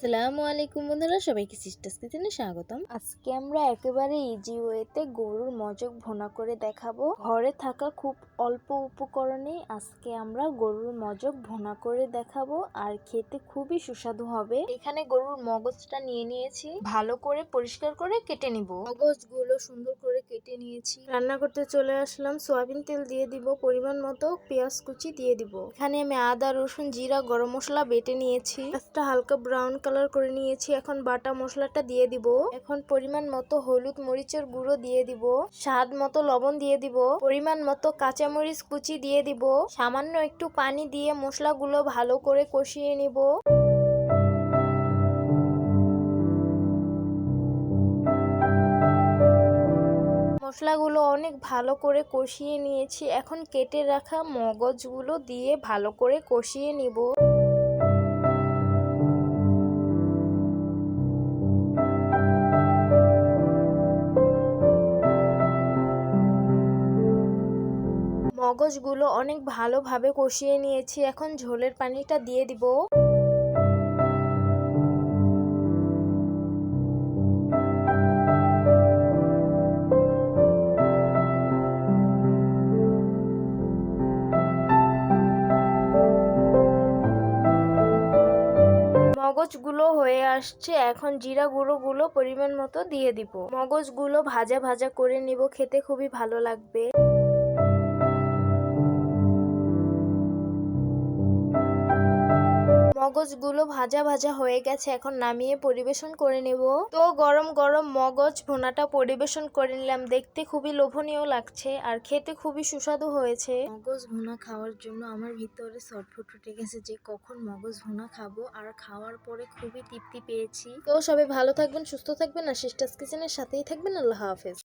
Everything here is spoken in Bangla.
আসসালামু আলাইকুম বন্ধুরা, সবাইকে সিস্টার্স কিচেনে স্বাগতম। আজকে আমরা একেবারে ইজি ওয়েতে গরুর মজক ভোনা করে দেখাবো। ঘরে থাকা খুব অল্প উপকরণে আজকে আমরা গরুর মজক ভোনা করে দেখাবো আর খেতে খুবই সুস্বাদু হবে। এখানে গরুর মগজটা নিয়ে নিয়েছি, ভালো করে পরিষ্কার করে কেটে নিব। মগজগুলো সুন্দর করে কেটে নিয়েছি। রান্না করতে চলে আসলাম। সয়াবিন তেল দিয়ে দিব, পরিমাণ মতো পেঁয়াজ কুচি দিয়ে দিব। এখানে আমি আদা, রসুন, জিরা, গরম মশলা বেটে নিয়েছি। একটা হালকা ব্রাউন কালার করে নিয়েছি। এখন বাটা মশলাটা দিয়ে দিব। এখন পরিমাণ মতো হলুদ মরিচের গুঁড়ো দিয়ে দিব। স্বাদ মতো লবণ দিয়ে দিব। পরিমাণ মতো কাঁচামরিচ কুচি দিয়ে দিব। সামান্য একটু পানি দিয়ে মশলাগুলো ভালো করে কষিয়ে নিব। মশলাগুলো অনেক ভালো করে কষিয়ে নিয়েছি। এখন কেটে রাখা মগজগুলো দিয়ে ভালো করে কষিয়ে নিব। মগজগুলো অনেক ভালোভাবে কষিয়ে নিয়েছি। এখন ঝোলের পানিটা দিয়ে দিব। মগজগুলো হয়ে আসছে, এখন জিরা গুঁড়ো গুলো পরিমাণ মতো দিয়ে দিব। মগজগুলো ভাজা ভাজা করে নিব, খেতে খুবই ভালো লাগবে। মগজগুলো ভাজা ভাজা হয়ে গেছে এখন নামিয়ে পরিবেশন করে নেব। তো গরম গরম মগজ ভুনাটা পরিবেশন করে নিলাম দেখতে খুবই লোভনীয় লাগছে আর খেতে খুবই সুস্বাদু হয়েছে। মগজ ভুনা খাওয়ার জন্য আমার ভিতরে সটফুট উঠে গেছে যে কখন মগজ ভুনা খাব আর খাওয়ার পরে খুবই তৃপ্তি পেয়েছি। তো সবাই ভালো থাকবেন সুস্থ থাকবেন আর সিস্টার্স কিচেনের সাথেই থাকবেন। আল্লাহ হাফেজ।